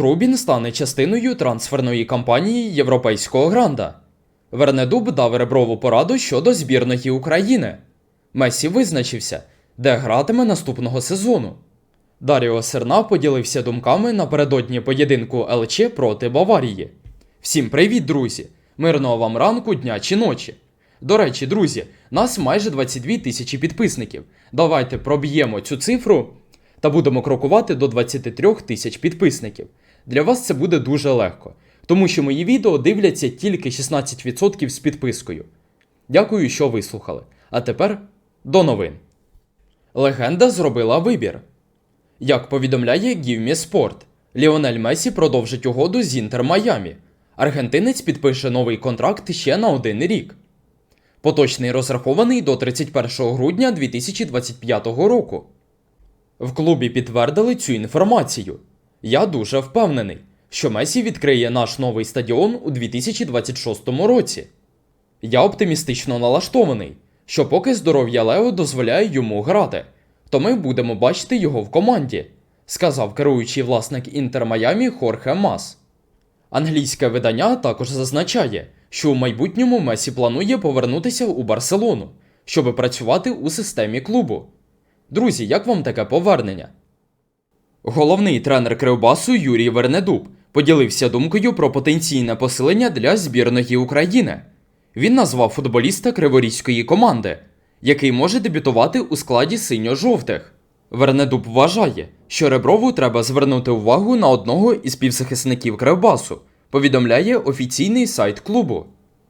Трубін стане частиною трансферної кампанії європейського гранда. Вернедуб дав реброву пораду щодо збірної України. Месі визначився, де гратиме наступного сезону. Даріо Серна поділився думками напередодні поєдинку ЛЧ проти Баварії. Всім привіт, друзі! Мирного вам ранку, дня чи ночі. До речі, друзі, нас майже 22 тисячі підписників. Давайте проб'ємо цю цифру та будемо крокувати до 23 тисяч підписників. Для вас це буде дуже легко, тому що мої відео дивляться тільки 16% з підпискою. Дякую, що вислухали. А тепер до новин. Легенда зробила вибір. Як повідомляє Гівмі Спорт, Ліонель Месі продовжить угоду з Інтер Майамі. Аргентинець підпише новий контракт ще на один рік. Поточний розрахований до 31 грудня 2025 року. В клубі підтвердили цю інформацію. Я дуже впевнений, що Месі відкриє наш новий стадіон у 2026 році. Я оптимістично налаштований, що поки здоров'я Лео дозволяє йому грати, то ми будемо бачити його в команді, сказав керуючий власник Інтер Майамі Хорхе Мас. Англійське видання також зазначає, що у майбутньому Месі планує повернутися у Барселону, щоб працювати у системі клубу. Друзі, як вам таке повернення? Головний тренер Кривбасу Юрій Вернедуб поділився думкою про потенційне посилення для збірної України. Він назвав футболіста криворізької команди, який може дебютувати у складі синьо-жовтих. Вернедуб вважає, що Реброву треба звернути увагу на одного із півзахисників Кривбасу, повідомляє офіційний сайт клубу.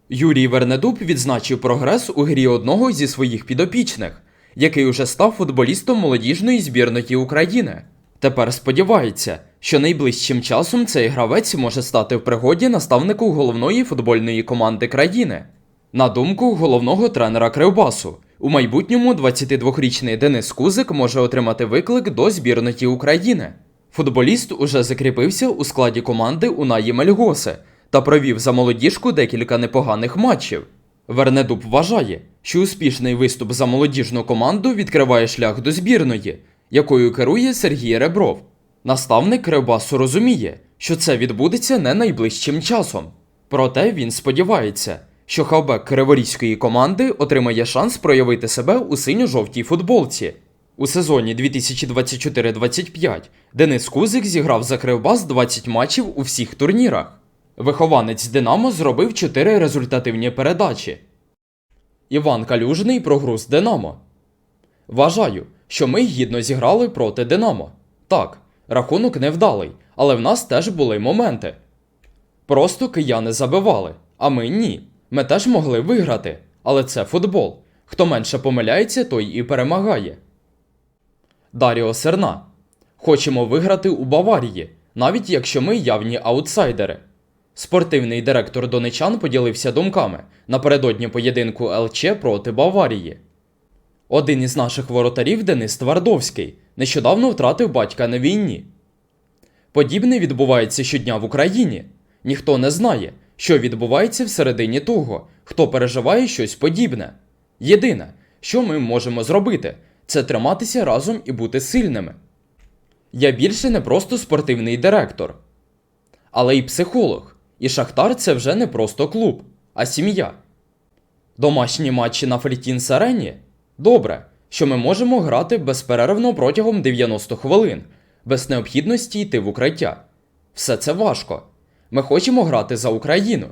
Юрій Вернедуб відзначив прогрес у грі одного зі своїх підопічних, який уже став футболістом молодіжної збірної України. Тепер сподівається, що найближчим часом цей гравець може стати в пригоді наставнику головної футбольної команди країни. На думку головного тренера Кривбасу, у майбутньому 22-річний Денис Кузик може отримати виклик до збірної України. Футболіст уже закріпився у складі команди Унаї Мельгосе та провів за молодіжку декілька непоганих матчів. Вернедуб вважає, що успішний виступ за молодіжну команду відкриває шлях до збірної, якою керує Сергій Ребров. Наставник Кривбасу розуміє, що це відбудеться не найближчим часом. Проте він сподівається, що хавбек криворізької команди отримає шанс проявити себе у синьо-жовтій футболці. У сезоні 2024-25 Денис Кузик зіграв за Кривбас 20 матчів у всіх турнірах. Вихованець Динамо зробив 4 результативні передачі. Іван Калюжний про гру з Динамо. Вважаю, що ми гідно зіграли проти Динамо. Так, рахунок невдалий, але в нас теж були моменти. Просто кияни забивали, а ми ні. Ми теж могли виграти, але це футбол. Хто менше помиляється, той і перемагає. Даріо Серна. Хочемо виграти у Баварії, навіть якщо ми явні аутсайдери. Спортивний директор донечан поділився думками напередодні поєдинку ЛЧ проти Баварії. Один із наших воротарів Денис Твардовський нещодавно втратив батька на війні. Подібне відбувається щодня в Україні. Ніхто не знає, що відбувається всередині того, хто переживає щось подібне. Єдине, що ми можемо зробити, це триматися разом і бути сильними. Я більше не просто спортивний директор, але й психолог. І Шахтар це вже не просто клуб, а сім'я. Домашні матчі на Фрітінс Арені? Добре, що ми можемо грати безперервно протягом 90 хвилин, без необхідності йти в укриття. Все це важко. Ми хочемо грати за Україну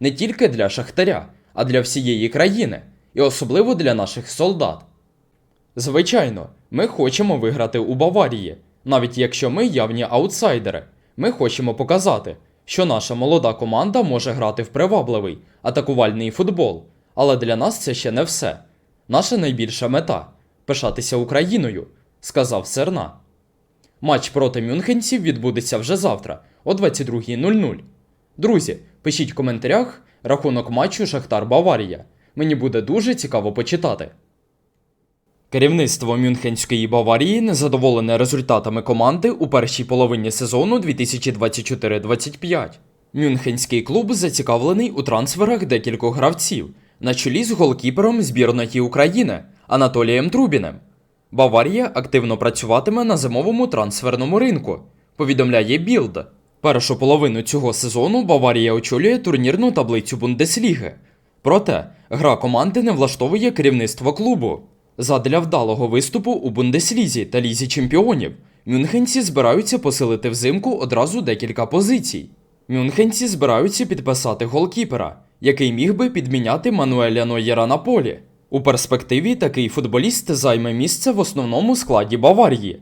не тільки для Шахтаря, а для всієї країни, і особливо для наших солдат. Звичайно, ми хочемо виграти у Баварії, навіть якщо ми явні аутсайдери. Ми хочемо показати, що наша молода команда може грати в привабливий, атакувальний футбол. Але для нас це ще не все. Наша найбільша мета пишатися Україною, сказав Серна. Матч проти мюнхенців відбудеться вже завтра о 22.00. Друзі, пишіть в коментарях рахунок матчу Шахтар Баварія. Мені буде дуже цікаво почитати. Керівництво Мюнхенської Баварії незадоволене результатами команди у першій половині сезону 2024-25. Мюнхенський клуб зацікавлений у трансферах декількох гравців, на чолі з голкіпером збірної України Анатолієм Трубіним. Баварія активно працюватиме на зимовому трансферному ринку, повідомляє Білд. Першу половину цього сезону Баварія очолює турнірну таблицю Бундесліги. Проте гра команди не влаштовує керівництво клубу. Задля вдалого виступу у Бундеслізі та Лізі чемпіонів мюнхенці збираються посилити взимку одразу декілька позицій. Мюнхенці збираються підписати голкіпера, який міг би підміняти Мануеля Нойєра на полі. У перспективі такий футболіст займе місце в основному складі Баварії.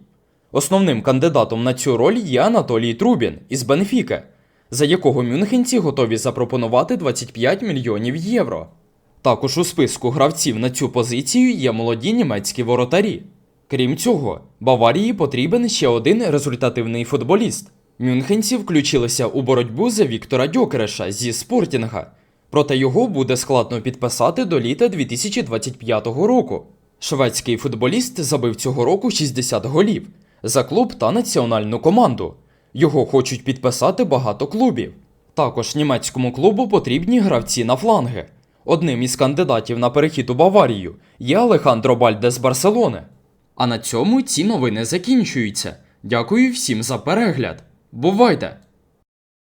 Основним кандидатом на цю роль є Анатолій Трубін із Бенфіки, за якого мюнхенці готові запропонувати 25 мільйонів євро. Також у списку гравців на цю позицію є молоді німецькі воротарі. Крім цього, Баварії потрібен ще один результативний футболіст. Мюнхенці включилися у боротьбу за Віктора Дьокереша зі Спортінга, проте його буде складно підписати до літа 2025 року. Шведський футболіст забив цього року 60 голів за клуб та національну команду. Його хочуть підписати багато клубів. Також німецькому клубу потрібні гравці на фланги. Одним із кандидатів на перехід у Баварію є Алехандро Бальде з Барселони. А на цьому ці новини закінчуються. Дякую всім за перегляд. Бувайте!